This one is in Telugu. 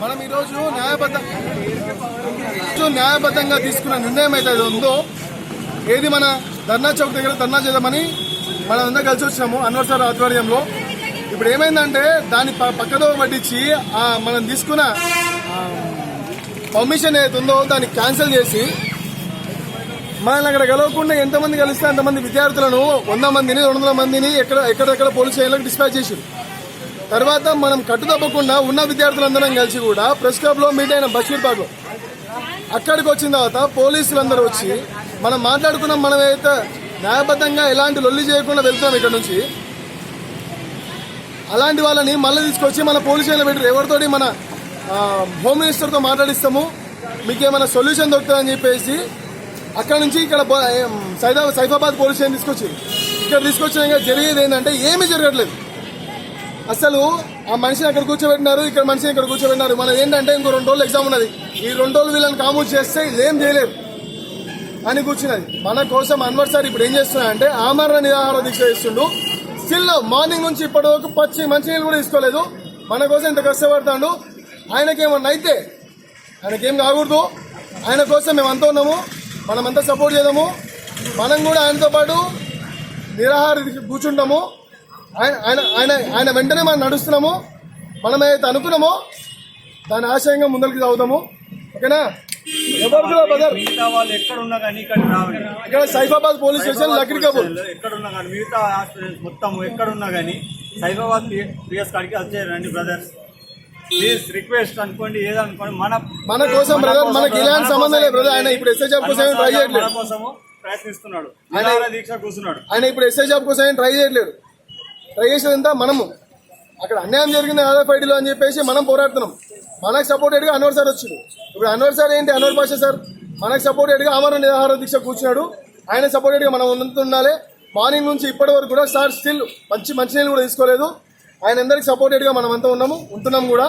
మనం ఈరోజు న్యాయబద్ధ న్యాయబద్ధంగా తీసుకున్న నిర్ణయం అయితే ఉందో ఏది మన ధర్నా చౌక్ దగ్గర ధర్నా చేద్దామని మనం అందరం కలిసి వచ్చినాము అన్వర్ సార్ ఆధ్వర్యంలో. ఇప్పుడు ఏమైందంటే దాన్ని పక్కదో పట్టించి మనం తీసుకున్న పర్మిషన్ ఏదైతే ఉందో దాన్ని క్యాన్సిల్ చేసి మనల్ని అక్కడ కలవకుండా ఎంతమంది కలిస్తే అంతమంది విద్యార్థులను వంద మందిని రెండు వందల మందిని ఎక్కడ ఎక్కడెక్కడ పోలీస్ స్టేషన్లకు డిస్పాచ్ చేసారు తర్వాత మనం కట్టుదప్పకుండా ఉన్న విద్యార్థులందరం కలిసి కూడా ప్రెస్ క్లబ్లో మీట్ అయిన బషీర్ బాగ్ అక్కడికి వచ్చిన తర్వాత పోలీసులందరూ వచ్చి మనం మాట్లాడుకున్నాం మనం అయితే న్యాయబద్ధంగా ఎలాంటి లొల్లి చేయకుండా వెళ్తాం ఇక్కడ నుంచి అలాంటి వాళ్ళని మళ్ళీ తీసుకొచ్చి మన పోలీస్ స్టేషన్లో పెట్టారు ఎవరితోటి మన హోమ్ మినిస్టర్తో మాట్లాడిస్తాము మీకు ఏమైనా సొల్యూషన్ దొరుకుతుందని చెప్పేసి అక్కడ నుంచి ఇక్కడ సైదాబాద్ సైదా సైఫాబాద్ పోలీస్ స్టేషన్ తీసుకొచ్చి ఇక్కడ తీసుకొచ్చిన జరిగేది ఏంటంటే ఏమీ జరగట్లేదు. అసలు ఆ మనిషిని అక్కడ కూర్చోబెట్టినారు ఇక్కడ మనిషిని ఇక్కడ కూర్చోబెట్టినారు. మన ఏంటంటే ఇంకో రెండు రోజులు ఎగ్జామ్ ఉన్నది. ఈ రెండు రోజులు వీళ్ళని కామూజ్ చేస్తే ఇదేం చేయలేరు అని కూర్చున్నది. మన కోసం అన్వర్ సార్ ఇప్పుడు ఏం చేస్తున్నా అంటే ఆమరణ నిరాహార దీక్ష చేస్తుండు. స్టిల్ మార్నింగ్ నుంచి ఇప్పటి వరకు పచ్చి మంచినీళ్ళు కూడా తీసుకోలేదు. మన కోసం ఇంత కష్టపడతాడు. ఆయనకేమన్నా అయితే ఆయనకేం కాకూడదు. ఆయన కోసం మేము అంతా ఉన్నాము. మనమంతా సపోర్ట్ చేద్దాము. మనం కూడా ఆయనతో పాటు నిరాహార కూర్చుంటాము. ఆయన ఆయన ఆయన ఆయన వెంటనే మనం నడుస్తున్నాము. మనం ఏదైతే అనుకున్నామో దాని ఆశయంగా ముందరికి సాగుతాము. ఓకేనా? ఎవరు కూడా బదర్ మిగతా వాళ్ళు ఎక్కడ ఉన్నా కానీ ఇక్కడ సైఫాబాద్ పోలీస్ స్టేషన్ లక్డీ కపూర్. ఎక్కడ ఉన్నా కానీ మిగతా హాస్పిటల్స్ మొత్తం ఎక్కడ ఉన్నా కానీ సైబాబాద్ పిఎస్ కాడికి వచ్చేయండి బ్రదర్స్ ప్లీజ్ రిక్వెస్ట్ అనుకోండి ఏదో అనుకోండి మన మన కోసం brother, మనకి ఇలాంటి సంబంధం లేదు brother. ఆయన ఇప్పుడు SHF కోసం ఏం try చేయట్లేదు. కోసము ప్రయత్నిస్తున్నాడు. ఆయన- దీక్ష కూర్చున్నాడు. ఆయన ఇప్పుడు ఎస్ఐ జాబ్ కోసం ట్రై చేయట్లేదు. ట్రై చేసేదంతా మనము. అక్కడ అన్యాయం జరిగింది ఆర్ఎఫ్ఐడిలో అని చెప్పేసి మనం పోరాడుతున్నాం. మనకు సపోర్టెడ్గా అన్వర్ సార్ వచ్చింది ఇప్పుడు అన్వర్ సార్ ఏంటి? అన్వర్ భాష సార్ మనకు సపోర్టెడ్గా అమర నిరాహార దీక్ష కూర్చున్నాడు. ఆయన సపోర్టెడ్గా మనం ఉండాలి. మార్నింగ్ నుంచి ఇప్పటి వరకు కూడా సార్ స్టిల్ మంచి మంచినీళ్ళు కూడా తీసుకోలేదు. ఆయన అందరికి సపోర్టెడ్గా మనం అంతా ఉన్నాము ఉంటున్నాం కూడా.